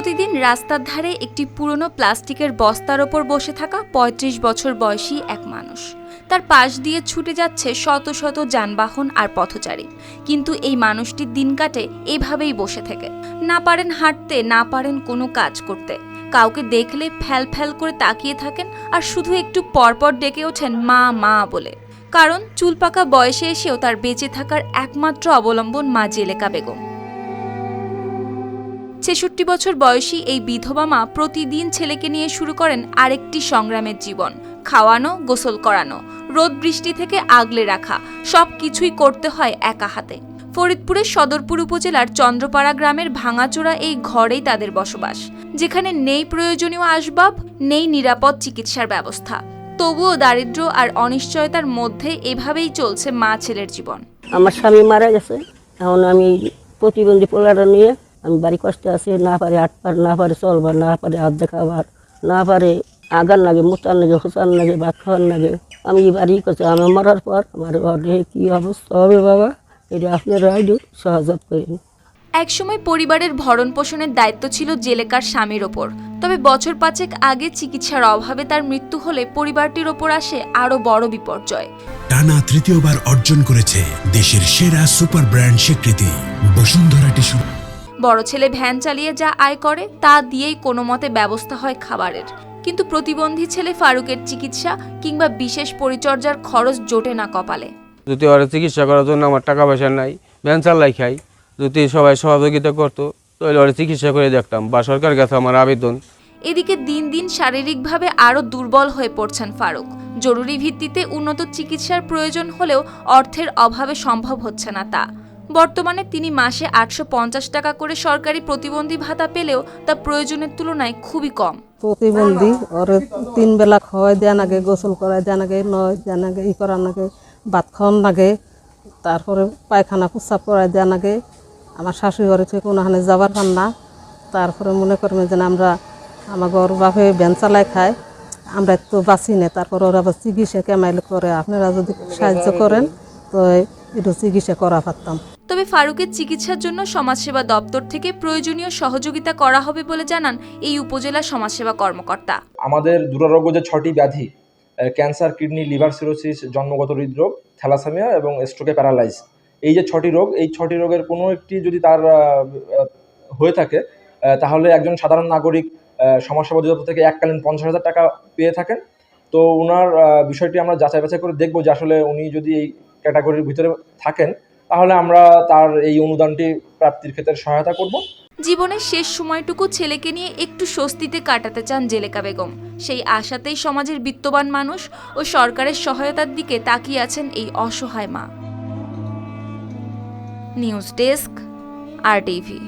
প্রতিদিন রাস্তার ধারে একটি পুরনো প্লাস্টিকের বস্তার ওপর বসে থাকা ৩৫ বছর বয়সী এক মানুষ। তার পাশ দিয়ে ছুটে যাচ্ছে শত শত যানবাহন আর পথচারী। কিন্তু এই মানুষটির দিন কাটে এভাবেই বসে থেকে। না পারেন হাঁটতে, না পারেন কোনো কাজ করতে। কাউকে দেখলে ফ্যাল ফ্যাল করে তাকিয়ে থাকেন আর শুধু একটু পরপর ডেকে ওঠেন মা মা বলে। কারণ চুলপাকা বয়সে এসেও তার বেঁচে থাকার একমাত্র অবলম্বন মা জেলেকা বেগম। ছেষট্টি বছর বয়সী এই বিধবা মা প্রতিদিন ছেলেকে নিয়ে শুরু করেন আরেকটি সংগ্রামের জীবন, খাওয়ানো, গোসল করানো, রোদ বৃষ্টি থেকে আগলে রাখা, সব কিছুই করতে হয় একা হাতে। ফরিদপুরের সদরপুর উপজেলার চন্দ্রপাড়া গ্রামের ভাঙাচোরা এই ঘরেই তাদের বসবাস। যেখানে নেই প্রয়োজনীয় আসবাব, নেই নিরাপদ চিকিৎসার ব্যবস্থা। তবুও দারিদ্র্য আর অনিশ্চয়তার মধ্যে এভাবেই চলছে মা ছেলের জীবন। আমার স্বামী মারা গেছে। এখন আমি প্রতিবন্ধী পোলাটা নিয়ে আমি বাড়ি কষ্টে আছি না পারে আটবার না পারে চলবার না পারে হাত দেখাবার না পারে আগার লাগে মুতার লাগে হোসার লাগে ভাত খাওয়ার লাগে। আমি বাড়ি করছি আমি মরার পর আমার ঘরে কী অবস্থা হবে বাবা? এটা আপনারা আইডু সহযোগ করেন একসময় পরিবারের ভরণ পোষণের দায়িত্ব ছিল জেলেকার স্বামীর ওপর। তবে বছর পাঁচেক আগে চিকিৎসার অভাবে তার মৃত্যু হলে পরিবারটির ওপর আসে আরও বড় বিপর্যয়। টানা তৃতীয়বার অর্জন করেছে দেশের সেরা সুপার ব্র্যান্ড স্বীকৃতি বসুন্ধরা টিস্যু। বড় ছেলে ভ্যান চালিয়ে যা আয় করে তা দিয়েই কোনো মতে ব্যবস্থা হয় খাবারের। কিন্তু প্রতিবন্ধী ছেলে ফারুকের চিকিৎসা কিংবা বিশেষ পরিচর্যার খরচ জোটে না কপালে। যদি ওরা চিকিৎসা করার জন্য আমার টাকা পয়সা নাই ভ্যান চালাই খাই যদি সবাই সহযোগিতা করতো তাহলে ওরা চিকিৎসা করে দেখতাম বা সরকার কাছে আমার আবেদন। এদিকে দিন দিন শারীরিকভাবে আরও দুর্বল হয়ে পড়ছেন ফারুক। জরুরি ভিত্তিতে উন্নত চিকিৎসার প্রয়োজন হলেও অর্থের অভাবে সম্ভব হচ্ছে না তা। বর্তমানে তিনি মাসে আটশো পঞ্চাশ টাকা করে সরকারি প্রতিবন্ধী ভাতা পেলেও তা প্রয়োজনের তুলনায় খুবই কম। প্রতিবন্ধী, ওর তিন বেলা খাওয়াই দেওয়া নাগে, গোসল করাই দেওয়া নাগে, নয় দেওয়া নাগে, ই করার নাগে, ভাত খাওয়ান লাগে তারপরে পায়খানা প্রস্রাব করাই দেওয়া নাগে, আমার শাশুড়ি ঘরে থেকে কোনোখানে যাবার পান না। তারপরে মনে করবেন যে আমরা আমার ঘর বাপে ব্যান চালাই খায়, আমরা তো বাঁচি না, তারপরে ওরা আবার চিকিৎসা কেমাইল করে, আপনারা যদি সাহায্য করেন, তো একটু চিকিৎসা করা পারতাম। তবে ফারুকের চিকিৎসার জন্য সমাজসেবা দপ্তর থেকে প্রয়োজনীয় সহযোগিতা করা হবে বলে জানান এই উপজেলা সমাজসেবা কর্মকর্তা। আমাদের দুরারোগ্য যে ছটি ব্যাধি ক্যান্সার, কিডনি, লিভার সিরোসিস, জন্মগত হৃদরোগ, থ্যালাসেমিয়া এবং স্ট্রোকে প্যারালাইজ এই যে ছটি রোগ, এই ছটি রোগের কোনো একটি যদি তার হয়ে থাকে তাহলে একজন সাধারণ নাগরিক সমাজসেবা অধিদপ্তর থেকে এককালীন পঞ্চাশ হাজার টাকা পেয়ে থাকেন। তো ওনার বিষয়টি আমরা যাচাই বাছাই করে দেখব যে আসলে উনি যদি এই ক্যাটাগরির ভিতরে থাকেন তাহলে আমরা তার এই অনুদানটি প্রাপ্তির ক্ষেত্রে সহায়তা করব। জীবনের শেষ সময়টুকু ছেলেকে নিয়ে একটু স্বস্তিতে কাটাতে চান জেলেকা বেগম। সেই আশাতেই সমাজের বিত্তবান মানুষ ও সরকারের সহায়তার দিকে তাকিয়ে আছেন এই অসহায় মা। News desk, R TV.